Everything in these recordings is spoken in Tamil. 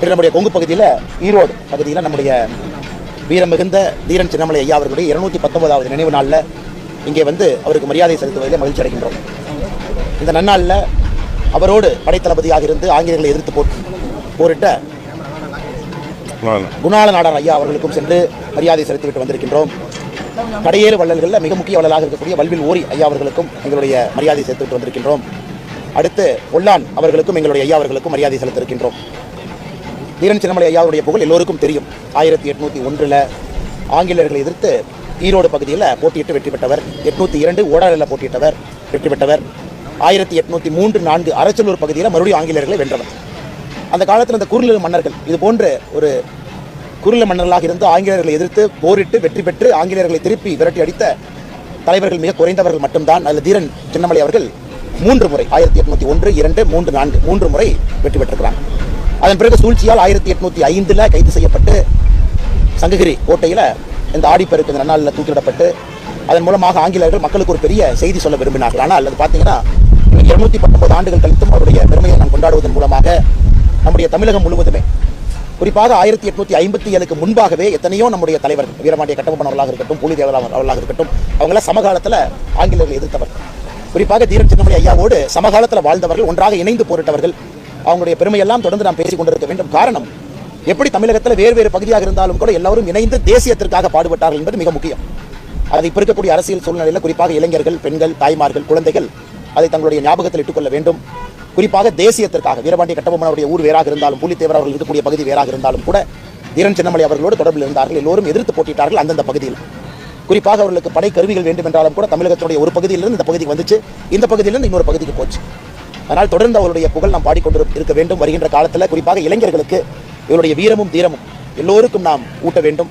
இது நம்முடைய கொங்கு பகுதியில் ஈரோடு பகுதியில் நம்முடைய வீரம் மிகுந்த தீரன் சின்னமலை ஐயா அவர்களுடைய இருநூத்தி பத்தொன்பதாவது நினைவு நாளில் இங்கே வந்து அவருக்கு மரியாதை செலுத்துவதில் மகிழ்ச்சி அடைகின்றோம். இந்த நன்னாளில் அவரோடு படைத்தளபதியாக இருந்து ஆங்கிலேயர்களை எதிர்த்து போட் போரிட்ட குணாள நாடார் ஐயா அவர்களுக்கும் சென்று மரியாதை செலுத்திவிட்டு வந்திருக்கின்றோம். கடையேறு வள்ளல்களில் மிக முக்கிய வள்ளலாக இருக்கக்கூடிய வல்வில் ஓரி ஐயா அவர்களுக்கும் எங்களுடைய மரியாதை செலுத்திவிட்டு வந்திருக்கின்றோம். அடுத்து ஒல்லான் அவர்களுக்கும் எங்களுடைய ஐயா அவர்களுக்கும் மரியாதை செலுத்திருக்கின்றோம். தீரன் சின்னமலை ஐயாவுடைய புகழ் எல்லோருக்கும் தெரியும். ஆயிரத்தி எட்நூற்றி ஒன்றில் ஆங்கிலேயர்களை எதிர்த்து ஈரோடு பகுதியில் போட்டியிட்டு வெற்றி பெற்றவர். எட்நூத்தி இரண்டு ஓடாலில் போட்டியிட்டவர் வெற்றி பெற்றவர். ஆயிரத்தி எட்நூத்தி மூன்று நான்கு அரச்சலூர் பகுதியில் மறுபடியும் ஆங்கிலேயர்களை வென்றவர். அந்த காலத்தில் இந்த குறுநில மன்னர்கள் இது போன்ற ஒரு குறுநில மன்னர்களாக இருந்து ஆங்கிலேயர்களை எதிர்த்து போரிட்டு வெற்றி பெற்று ஆங்கிலேயர்களை திருப்பி விரட்டி அடித்த தலைவர்கள் மிக குறைந்தவர்கள் மட்டும்தான். அதில் தீரன் சின்னமலை அவர்கள் மூன்று முறை ஆயிரத்தி எட்நூத்தி ஒன்று இரண்டு மூன்று நான்கு மூன்று முறை வெற்றி பெற்றிருக்கிறாங்க அதன் பிறகு சூழ்ச்சியால் ஆயிரத்தி எட்நூத்தி ஐந்துல கைது செய்யப்பட்டு சங்ககிரி கோட்டையில் இந்த ஆடிப்பெருக்கு இந்த நன்னாளில் தூக்கிடப்பட்டு அதன் மூலமாக ஆங்கிலேயர்கள் மக்களுக்கு ஒரு பெரிய செய்தி சொல்ல விரும்பினார்கள். ஆனால் அது பார்த்தீங்கன்னா இருநூத்தி பத்தொன்பது ஆண்டுகள் கழித்தும் அவருடைய பெருமையை நாம் கொண்டாடுவதன் மூலமாக நம்முடைய தமிழகம் முழுவதுமே குறிப்பாக ஆயிரத்தி எட்நூத்தி ஐம்பத்தி ஏழுக்கு முன்பாகவே எத்தனையோ நம்முடைய தலைவர் வீரமாண்டிய கட்டபொம்மன் அவர்களாக இருக்கட்டும் புலிதேவர் அவர்களாக இருக்கட்டும் அவங்களாம் சமகாலத்தில் ஆங்கிலேயர்கள் எதிர்த்தவர் குறிப்பாக தீரன் சின்னமணி ஐயாவோடு சமகாலத்தில் வாழ்ந்தவர்கள் ஒன்றாக இணைந்து போரிட்டவர்கள் அவங்களுடைய பெருமையெல்லாம் தொடர்ந்து நாம் பேசிக் கொண்டிருக்க வேண்டும். காரணம் எப்படி தமிழகத்தில் வேறு வேறு பகுதியாக இருந்தாலும் கூட எல்லாரும் இணைந்து தேசியத்திற்காக பாடுபட்டார்கள் என்பது மிக முக்கியம். அது இப்போ இருக்கக்கூடிய அரசியல் சூழ்நிலையில் குறிப்பாக இளைஞர்கள் பெண்கள் தாய்மார்கள் குழந்தைகள் அதை தங்களுடைய ஞாபகத்தில் இட்டுக்கொள்ள வேண்டும். குறிப்பாக தேசியத்திற்காக வீரபாண்டிய கட்டபொம்மனுடைய ஊர் வேறாக இருந்தாலும் புலித்தேவர் அவர்கள் இருக்கக்கூடிய பகுதி வேறாக இருந்தாலும் கூட தீரன் சின்னமலை அவர்களோடு தொடர்பில் இருந்தார்கள். எல்லோரும் எதிர்த்து போட்டிட்டார்கள் அந்தந்த பகுதியில். குறிப்பாக அவர்களுக்கு படை கருவிகள் வேண்டும் என்றாலும் கூட தமிழகத்துடைய ஒரு பகுதியிலிருந்து இந்த பகுதிக்கு வந்துச்சு. இந்த பகுதியிலிருந்து இன்னொரு பகுதிக்கு போச்சு. அதனால் தொடர்ந்து அவருடைய புகழ் நாம் பாடிக்கொண்டு இருக்க வேண்டும். வருகின்ற காலத்தில் குறிப்பாக இளைஞர்களுக்கு இவருடைய வீரமும் தீரமும் எல்லோருக்கும் நாம் ஊட்ட வேண்டும்.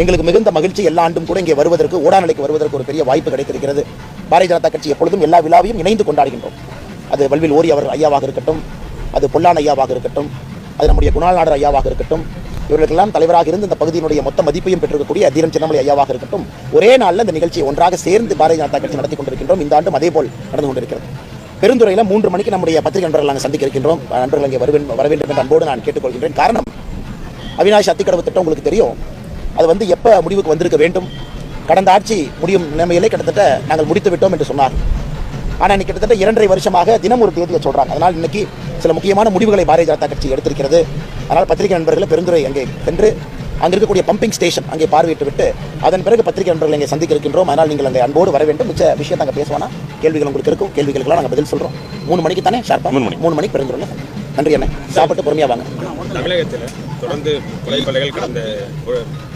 எங்களுக்கு மிகுந்த மகிழ்ச்சி எல்லா ஆண்டும் கூட இங்கே வருவதற்கு ஓடாநிலைக்கு வருவதற்கு ஒரு பெரிய வாய்ப்பு கிடைத்திருக்கிறது. பாரதிய ஜனதா கட்சி எப்பொழுதும் எல்லா விழாவையும் இணைந்து கொண்டாடுகின்றோம். அது வல்வில் ஓரி அவர் ஐயாவாக இருக்கட்டும் அது பொல்லான் ஐயாவாக இருக்கட்டும் அது நம்முடைய குணால் நாடர் ஐயாவாக இருக்கட்டும் இவர்களுக்கெல்லாம் தலைவராக இருந்து இந்த பகுதியினுடைய மொத்த மதிப்பையும் பெற்றிருக்கக்கூடிய தீரன் சின்னமலை ஐயாவாக இருக்கட்டும் ஒரே நாளில் இந்த நிகழ்ச்சியை ஒன்றாக சேர்ந்து பாரதிய ஜனதா கட்சி நடத்தி கொண்டிருக்கின்றோம். இந்த ஆண்டும் அதே போல் நடந்து கொண்டிருக்கிறது. பெருந்துறையில் மூன்று மணிக்கு நம்முடைய பத்திரிகை நண்பர்கள் நாங்கள் சந்திக்க இருக்கின்றோம். நண்பர்கள் இங்கே வருவேன் வர வேண்டும் என்ற அன்போடு நான் கேட்டுக்கொள்கின்றேன். காரணம் அவினாஷ் அத்திக்கடவு திட்டம் உங்களுக்கு தெரியும். அது வந்து எப்போ முடிவுக்கு வந்திருக்க வேண்டும்? கடந்த ஆட்சி முடியும் நிலைமையிலே கிட்டத்தட்ட நாங்கள் முடித்து விட்டோம் என்று சொன்னார். ஆனால் இன்னைக்கு கிட்டத்தட்ட இரண்டரை வருஷமாக தினம் ஒரு தேதியை சொல்கிறாங்க அதனால் இன்னைக்கு சில முக்கியமான முடிவுகளை பாரதிய ஜனதா கட்சி எடுத்திருக்கிறது. அதனால் பத்திரிகை நண்பர்களை பெருந்துறை அங்கே சென்று அங்கே இருக்கக்கூடிய பம்பிங் ஸ்டேஷன் அங்கே பார்வையிட்டு விட்டு அதன் பிறகு பத்திரிகை நண்பர்களை இங்கே சந்திக்க இருக்கின்றோம். அதனால் நீங்கள் அங்கே அன்போடு வர வேண்டும். மிச்ச விஷயத்தை அங்கே பேசுவானா கேள்விகள் உங்களுக்கு இருக்கும். கேள்விகளுக்கெல்லாம் நாங்கள் பதில் சொல்கிறோம் மூணு மணிக்கு தானே ஷார்ப்பா? மூணு மணி. மூணு மணிக்கு பெருந்துறையில் நன்றி அண்ணே. சாப்பிட்டு பொறுமையாக வாங்க. தமிழகத்தில் தொடர்ந்து கொலை கொலைகள் கடந்த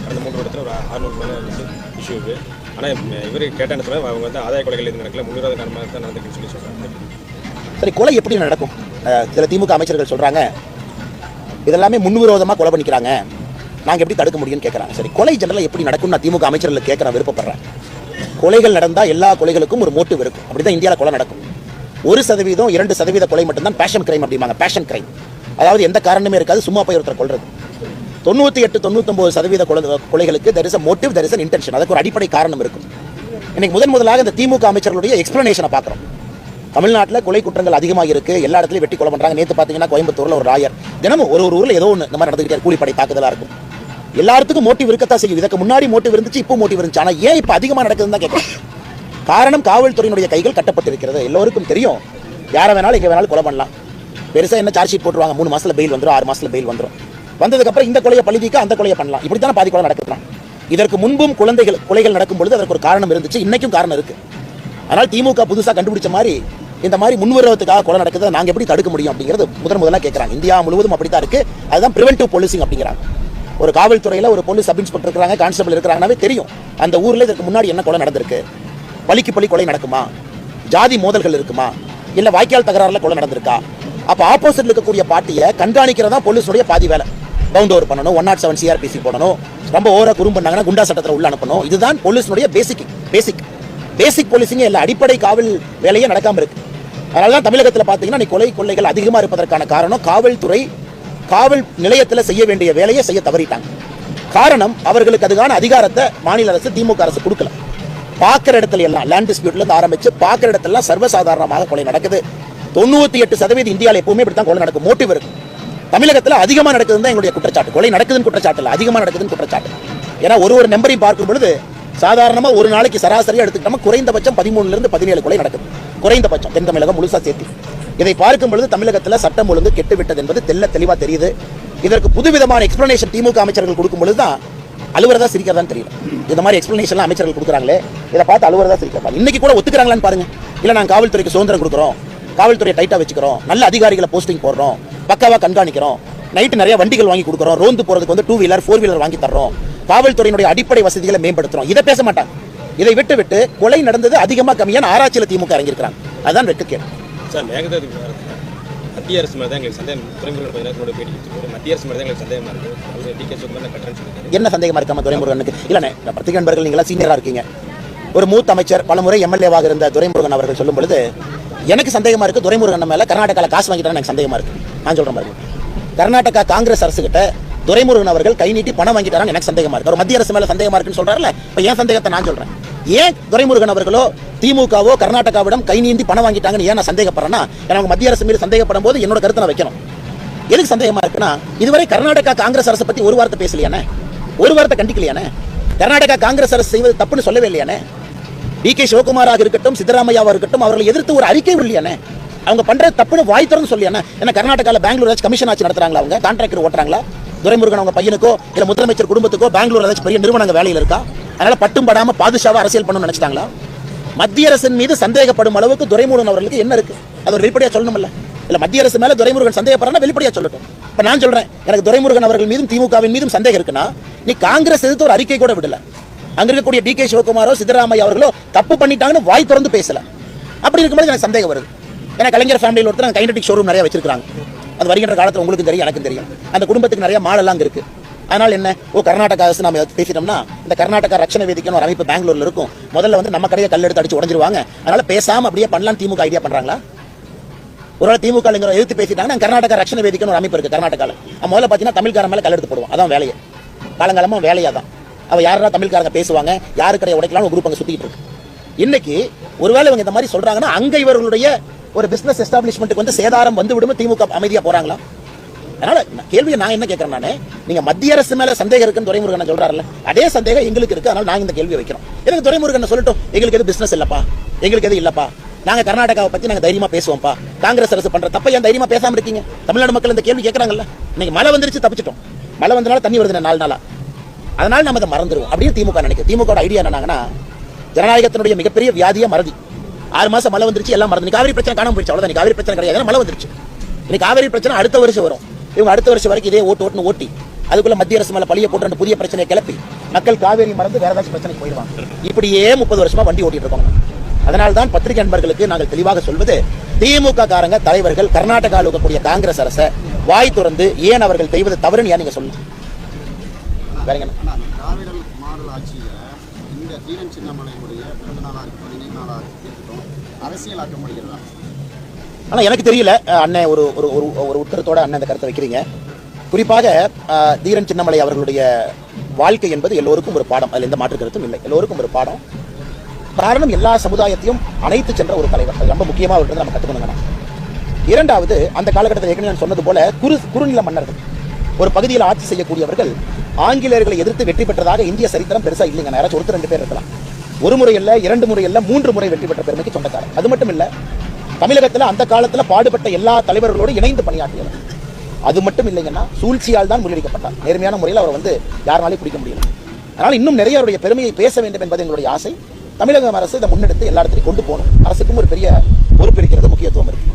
கடந்த மூன்று வருடத்தில் ஒரு அறுநூறு மேலே இஷ்யூ இருக்கு ஆனால் இவர் கேட்ட இடத்துல அவங்க வந்து ஆதாய கொலைகள் எதுவும் நடக்கல. முன்னுரிமை காரணமாக தான் நடந்துக்குன்னு சொல்லி சொல்கிறாங்க சரி கொலை எப்படி நடக்கும்? சில திமுக அமைச்சர்கள் சொல்றாங்க இதெல்லாமே முன்விரோதமாக கொலை பண்ணிக்கிறாங்க. நாங்கள் எப்படி தடுக்க முடியும்னு கேட்குறாங்க சரி கொலை ஜெனரலாக எப்படி நடக்கும் நான் திமுக அமைச்சர்களை கேட்குறேன் விருப்பப்படுறேன். கொலைகள் நடந்தால் எல்லா கொலைகளுக்கும் ஒரு மோட்டிவ் இருக்கும். அப்படி தான் இந்தியாவில் கொலை நடக்கும். ஒரு சதவீதம் இரண்டு சதவீத கொலை மட்டும்தான் பேஷன் கிரைம் அப்படிம்பாங்க. பேஷன் கிரைம் அதாவது எந்த காரணமே இருக்காது சும்மா போய் ஒருத்தர் கொள்றது தொண்ணூற்றி எட்டு தொண்ணூத்தொம்பது சதவீத கொலை கொலைகளுக்கு there is a motive there is an intention அதுக்கு ஒரு அடிப்படை காரணம் இருக்கும். இன்னைக்கு முதன் முதலாக இந்த திமுக அமைச்சர்களுடைய எக்ஸ்பிளனேஷனை பார்க்குறோம். தமிழ்நாட்டில் கொலை குற்றங்கள் அதிகமாக இருக்கு. எல்லா இடத்துலையும் வெட்டி கொலை பண்ணுறாங்க நேற்று பார்த்தீங்கன்னா கோயம்புத்தூரில் ஒரு ராயர் தினமும் ஒரு ஒரு ஊரில் ஏதோ ஒன்று இந்த மாதிரி நடந்துகிட்டே கூலிப்படை தாக்குதலாக இருக்கும். எல்லாத்துக்கும் மோட்டிவ் இருக்கத்தான் செய்யும் இதுக்கு முன்னாடி மோட்டிவ் இருந்துச்சு இப்போ மோட்டிவ் இருந்துச்சு. ஆனால் ஏன் இப்போ அதிகமாக நடக்குதுன்னு தான் கேட்குறேன். காரணம் காவல்துறையினுடைய கைகள் கட்டப்பட்டிருக்கிறது. எல்லோருக்கும் தெரியும். யாரை வேணாலும் எங்கே வேணாலும் கொலை பண்ணலாம். பெருசாக என்ன சார்ஜ் ஷீட் போட்டுருவாங்க. மூணு மாசத்துல பெயில் வந்துடும் ஆறு மாசத்துல பெயில் வந்துடும் வந்ததுக்கப்புறம் இந்த கொலையை பழுதிக்க அந்த கொலையை பண்ணலாம். இப்படி தானே பாதி கொலை நடக்கலாம் இதற்கு முன்பும் குழந்தைகள் கொலைகள் நடக்கும் பொழுது அதற்கு ஒரு காரணம் இருந்துச்சு. இன்னைக்கும் காரணம் இருக்கு. அதனால் திமுக புதுசாக கண்டுபிடிச்ச மாதிரி இந்த மாதிரி முன்வருவதற்காக கொலை நடக்குது நாங்கள் எப்படி தடுக்க முடியும் அப்படிங்கிறது முதன் முதலாக கேட்குறாங்க இந்தியா முழுவதும் அப்படி தான் இருக்குது அதுதான் ப்ரிவென்டிவ் போலீசிங் அப்படிங்கிறாங்க. ஒரு காவல்துறையில் ஒரு போலீஸ் சப் இன்ஸ்பெக்டர் இருக்கிறாங்க கான்ஸ்டபிள் இருக்கிறாங்கனாவே தெரியும். அந்த ஊரில் இதற்கு முன்னாடி என்ன கொலை நடந்திருக்கு? பலிக்கு பலி கொலை நடக்குமா? ஜாதி மோதல்கள் இருக்குமா? இல்லை வாய்க்கால் தகராறுல கொலை நடந்திருக்கா? அப்போ ஆப்போசிட்ல இருக்கக்கூடிய பார்ட்டியை கண்காணிக்கிறதா போலீஸுடைய பாதி வேலை. பவுண்ட் ஓவர் பண்ணணும் ஒன் நாட் செவன் சிஆர்பிசி போடணும் ரொம்ப ஓர குறும் பண்ணாங்கன்னா குண்டா சட்டத்தில் உள்ள அனுப்பணும். இதுதான் போலீஸுடைய பேசிக் பேசிக் பேசிக் போலீஸிங்க இல்லை அடிப்படை காவல் வேலையே நடக்காமல் இருக்கு. அதனால தான் தமிழகத்தில் பார்த்தீங்கன்னா இன்னைக்கு கொலை கொள்ளைகள் அதிகமாக இருப்பதற்கான காரணம் காவல்துறை காவல் நிலையத்தில் செய்ய வேண்டிய வேலையை செய்ய தவறிட்டாங்க. காரணம் அவர்களுக்கு அதுக்கான அதிகாரத்தை மாநில அரசு திமுக அரசு கொடுக்கல. பார்க்குற இடத்துல எல்லாம் லேண்ட் டிஸ்பியூட்ல ஆரம்பித்து ஆரம்பிச்சு பார்க்குற இடத்துல சர்வசாதாரணமாக கொலை நடக்குது. தொண்ணூத்தி எட்டு சதவீதம் இந்தியாவில் எப்பவுமே இப்படி தான் கொலை நடக்கும். மோட்டிவ் இருக்கு. தமிழகத்தில் அதிகமாக நடக்குதுன்னு தான் எங்களுடைய குற்றச்சாட்டு. கொலை நடக்குதுன்னு குற்றச்சாட்டு இல்லை அதிகமாக நடக்குதுன்னு குற்றச்சாட்டு. ஏன்னா ஒரு ஒரு நம்பரையும் பார்க்கும் பொழுது சாதாரணமாக ஒரு நாளைக்கு சராசரியாக எடுத்துக்கிட்டோம்னா குறைந்தபட்சம் பதிமூணுலேருந்து பதினேழு கொலை நடக்குது. குறைந்தபட்சம். தென் தமிழகம் முழுசாக சேர்த்து. இதை பார்க்கும் பொழுது தமிழகத்தில் சட்டம் ஒழுங்கு கெட்டு விட்டது என்பது தெல்ல தெளிவாக தெரியுது. இதற்கு புதுவிதமான எக்ஸ்பிளனேஷன் திமுக அமைச்சர்கள் கொடுக்கும் பொழுது தான் அலுவலர் தான் சிரிக்கிறதான்னு தெரியல. இந்த மாதிரி எக்ஸ்பிளனேஷன்லாம் அமைச்சர்கள் கொடுக்குறாங்களே இதை பார்த்து அலுவலர் சிரிக்கிறாங்க இன்னைக்கு கூட ஒத்துக்கிறாங்களான்னு பாருங்க. இல்லை நாங்கள் காவல்துறைக்கு சுதந்திரம் கொடுக்குறோம். காவல்துறையை டைட்டாக வச்சுக்கிறோம். நல்ல அதிகாரிகளை போஸ்டிங் போடுறோம். பக்காவாக கண்காணிக்கிறோம். நைட்டு நிறைய வண்டிகள் வாங்கி கொடுக்குறோம். ரோந்து போகிறதுக்கு வந்து டூ வீலர் ஃபோர் வீலர் வாங்கி தர்றோம். காவல்துறையினுடைய அடிப்படை வசதிகளை மேம்படுத்துறோம். இதை பேச மாட்டாங்க. இதை விட்டு விட்டு கொலை நடந்தது அதிகமாக கம்மியான ஆராய்ச்சியில் திமுக இறங்கியிருக்கிறாங்க. அதுதான் வெட்கக்கேடு சார் வரதுக்கு மத்திய அரசு மேலே தான் எங்களுக்கு சந்தேகம். துறைமுருகன் பேட்டி மத்திய அரசு மேலே தான் எங்களுக்கு சந்தேகமாக இருக்குது என்ன சந்தேகமா இருக்காம துரைமுருகனுக்கு இல்லைண்ணே பத்திரிகை நண்பர்கள் நீங்களா சீனியரா இருக்கீங்க. ஒரு மூத்த அமைச்சர் பலமுறை எம்எல்ஏவாக இருந்த துரைமுருகன் அவர்கள் சொல்லும் பொழுது எனக்கு சந்தேகமா இருக்கு துரைமுருகன் மேல கர்நாடகாவில் காசு வாங்கிட்டான்னு எனக்கு சந்தேகமா இருக்கு. நான் சொல்றேன் பாருங்க. கர்நாடகா காங்கிரஸ் அரசு கிட்ட துரைமுருகன் அவர்கள் கை நீட்டி பணம் வாங்கிட்டாரான்னு எனக்கு சந்தேகமா இருக்கு. ஒரு மத்திய அரசு மேல சந்தேகமா இருக்குன்னு சொல்றாருல இப்ப ஏன் சந்தேகத்தை நான் சொல்றேன்? ஏன் துரைமுருகன் அவர்களோ திமுகவோ கர்நாடகாவிடம் கை நீந்தி பணம் வாங்கிட்டாங்கன்னு ஏன் நான் சந்தேகப்படுறேன்னா எனக்கு மத்திய அரசு மீது சந்தேகப்படும் போது என்னோட கருத்தை நான் வைக்கணும். எதுக்கு சந்தேகமா இருக்குன்னா இதுவரை கர்நாடகா காங்கிரஸ் அரசை பத்தி ஒரு வார்த்தை பேசலையானே? ஒரு வார்த்தை கண்டிக்கலையானே? கர்நாடகா காங்கிரஸ் அரசு செய்வது தப்புன்னு சொல்லவே இல்லையானே? டி கே சிவகுமாராக இருக்கட்டும் சித்தராமையாவாக இருக்கட்டும் அவர்களை எதிர்த்து ஒரு அறிக்கை இல்லையானே அவங்க பண்ற தப்புன்னு வாய் திறந்து சொல்லியானே ஏன்னா கர்நாடகாவில் பெங்களூர் ஏதாச்சும் கமிஷன் ஆட்சி நடத்துறாங்களா அவங்க? கான்ட்ராக்டர் ஓட்டுறாங்களா? துரைமுருகன் அவங்க பையனுக்கோ இல்ல முதலமைச்சர் குடும்பத்துக்கோ பெங்களூர் ஏதாச்சும் பெரிய நிறுவனங்க வேலையில் இருக்கா? அதனால பட்டும் படாம பாதுஷாவா அரசியல் பண்ணணும்னு நினைச்சிட்டாங்களா? மத்திய அரசின் மீது சந்தேகப்படும் அளவுக்கு துரைமுருகன் அவர்களுக்கு என்ன இருக்கு? அது ஒரு வெளிப்படையா சொல்லணும்ல இல்ல மத்திய அரசு மேல துரைமுருகன் சந்தேகப்படுறா வெளிப்படையா சொல்லட்டும். இப்ப நான் சொல்றேன் எனக்கு துரைமுருகன் அவர்கள் மீதும் திமுகவின் மீதும் சந்தேகம் இருக்குன்னா நீ காங்கிரஸ் எதிர்த்து ஒரு அறிக்கை கூட விடல. அங்க இருக்கக்கூடிய டி கே சிவகுமாரோ சித்தராமையா அவர்களோ தப்பு பண்ணிட்டாங்கன்னு வாய் திறந்து பேசல. அப்படி இருக்கும்போது எனக்கு சந்தேகம் வருது. ஏன்னா கலைஞர் ஃபேமிலியில் ஒருத்தர் கைனடிக் ஷோரூம் நிறைய வச்சிருக்காங்க அது வருகின்ற காலத்தில் உங்களுக்கு தெரியும் எனக்கும் தெரியும். அந்த குடும்பத்துக்கு நிறைய மாடெல்லாம் அங்க இருக்கு. அதனால என்ன? ஓ கர்நாடகா அரசு நம்ம பேசிட்டோம்னா இந்த கர்நாடகா ரட்சண வேதிக்கணும் ஒரு அமைப்பு பெங்களூர்ல இருக்கும். முதல்ல வந்து நம்ம கடையை கல் எடுத்து அடிச்சு உடஞ்சிருவாங்க. அதனால பேசாம அப்படியே பண்ணலாம். திமுக ஐடியா பண்றாங்களா? ஒரு திமுக எதிர்த்து பேசிட்டாங்கன்னா கர்நாடகா ரட்சண வேதிக்கணும் ஒரு அமைப்பு இருக்கு கர்நாடகாவில் முதல்ல பார்த்தீங்கன்னா தமிழ்காரன் மேலே கல் எடுத்து போடுவோம். அதான் வேலையை. காலங்காலமா வேலையா தான் அவ யாரெல்லாம் தமிழ்காரங்க பேசுவாங்க? யாரு கடையை உடைக்கலாம் ஒரு குரூப் அங்கே சுற்றிட்டு இருக்கு. இன்னைக்கு ஒருவேளை இவங்க இந்த மாதிரி சொல்றாங்கன்னா அங்க இவர்களுடைய ஒரு பிசினஸ் எஸ்டாப்ளிஷ்மெண்ட்டுக்கு வந்து சேதாரம் வந்து விடும் திமுக அமைதியா போறாங்களா? அதனால கேள்வியை நான் என்ன கேட்கறேன் நானே நீங்க மத்திய அரசு மேல சந்தேகம் இருக்குன்னு துரைமுருகன் சொல்றாருல்ல அதே சந்தேகம் எங்களுக்கு இருக்கு அதனால நாங்க இந்த கேள்வி வைக்கிறோம். எனக்கு துரைமுருகன் சொல்லட்டும்? எங்களுக்கு எது பிசினஸ் இல்லப்பா? எங்களுக்கு எது இல்லப்பா? நாங்க கர்நாடகாவை பத்தி நாங்க தைரியமா பேசுவோம்ப்பா. காங்கிரஸ் அரசு பண்ற தப்ப ஏன் தைரியமா பேசாம இருக்கீங்க? தமிழ்நாடு மக்கள் இந்த கேள்வி கேட்கறாங்கல்ல இன்னைக்கு மழை வந்துருச்சு தப்பிச்சிட்டோம். மழை வந்தனால தண்ணி வருது நாலு நாளா. அதனால நம்ம அதை மறந்துடுவோம் அப்படின்னு திமுக நினைக்கிறோம் திமுக ஐடியா என்னன்னா ஜனநாயகத்தினுடைய மிகப்பெரிய வியாதியா மறதி. ஆறு மாசம் மழை வந்துருச்சு எல்லாம் மறந்து. காவிரி பிரச்சனை காணாம போயிடுச்சு அவ்வளவுதான். காவிரி பிரச்சனை கிடையாது மழை வந்துருச்சு. இன்னைக்கு காவிரி பிரச்சனை அடுத்த வருஷம் வரும். இவங்க அடுத்த வருஷம் வரைக்கும் இதே ஓட்டு ஓட்டுன்னு ஓட்டி அதுக்குள்ள மத்திய அரசு மேல பழிய போட்டு புதிய பிரச்சனையை கிளப்பி மக்கள் காவேரி மறந்து வேற ஏதாச்சும் பிரச்சனைக்கு போயிடுவாங்க. இப்படியே முப்பது வருஷமா வண்டி ஓட்டிட்டு இருக்கோம். அதனால தான் பத்திரிகை நண்பர்களுக்கு நாங்கள் தெளிவாக சொல்வது திமுக காரங்க தலைவர்கள் கர்நாடகாவில் இருக்கக்கூடிய காங்கிரஸ் அரசை வாய் திறந்து ஏன் அவர்கள் செய்வது தவறுன்னு ஏன் நீங்க சொல்லுங்க? வேறங்க ஆனால் மாடல் ஆட்சியில் இந்த தீரன் சின்னமலையுடைய பிறந்த நாளாக இருக்கட்டும் நினைவு நாளாக இருக்கட்டும் அரசியலாக்க முடிகிறதா ஆனால் எனக்கு தெரியல அண்ணன் ஒரு ஒரு ஒரு ஒரு உத்தரத்தோட அண்ணன் இந்த கருத்தை வைக்கிறீங்க. குறிப்பாக தீரன் சின்னமலை அவர்களுடைய வாழ்க்கை என்பது எல்லோருக்கும் ஒரு பாடம் அதில் எந்த மாற்று கருத்தும் இல்லை. எல்லோருக்கும் ஒரு பாடம். காரணம் எல்லா சமுதாயத்தையும் அனைத்து சென்ற ஒரு தலைவர். அது ரொம்ப முக்கியமாக அவர்கிட்ட நம்ம கற்றுக்கணுங்கண்ணா இரண்டாவது அந்த காலகட்டத்தில் ஏற்கனவே நான் சொன்னது போல குறு குறுநில மன்னர்கள் ஒரு பகுதியில் ஆட்சி செய்யக்கூடியவர்கள் ஆங்கிலேயர்களை எதிர்த்து வெற்றி பெற்றதாக இந்திய சரித்திரம் பெருசா இல்லைங்க. யாராச்சும் ஒருத்தர் ரெண்டு பேர் இருக்கலாம். ஒரு முறை இல்ல இரண்டு முறை இல்ல மூன்று முறை வெற்றி பெற்ற பெருமைக்கு சொந்தக்காரர் அது மட்டும் இல்ல தமிழகத்துல அந்த காலத்துல பாடுபட்ட எல்லா தலைவர்களோடு இணைந்து பணியாற்றியவர். அது மட்டும் இல்லைங்கன்னா சூழ்ச்சியால் தான் முறியடிக்கப்பட்டார். நேர்மையான முறையில் அவர் வந்து யாருனாலையும் பிடிக்க முடியல. அதனால் இன்னும் நிறைய அவருடைய பெருமையை பேச வேண்டும் என்பது எங்களுடைய ஆசை. தமிழக அரசு இதை முன்னெடுத்து எல்லா இடத்துலையும் கொண்டு போகணும். அரசுக்கும் ஒரு பெரிய பொறுப்பு இருக்கிறது முக்கியத்துவம் இருக்கு.